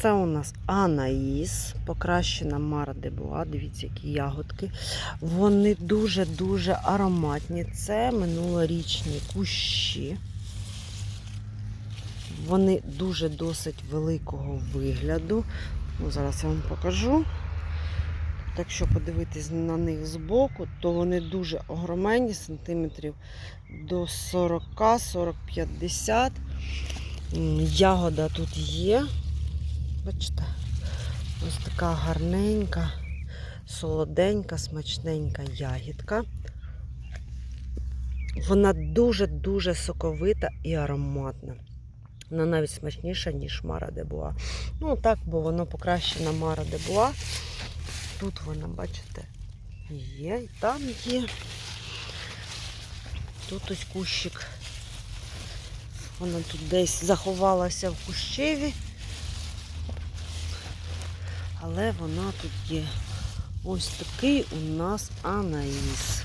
Це у нас Анаїс, покращена Мара де. Дивіться, які ягодки. Вони дуже-дуже ароматні. Це минулорічні кущі. Вони дуже досить великого вигляду. Ну, зараз я вам покажу. Так що подивитись на них збоку, то вони дуже огроменні, сантиметрів до 40, 40, 50. Ягода тут є. Бачите, ось така гарненька, солоденька, смачненька ягідка. Вона дуже-дуже соковита і ароматна. Вона навіть смачніша, ніж Мара де Буа. Ну так, бо воно покращена Мара де Буа. Тут вона, бачите, є, і там є. Тут ось кущик. Вона тут десь заховалася в кущеві. Але вона тут є. Ось такий у нас анаїс.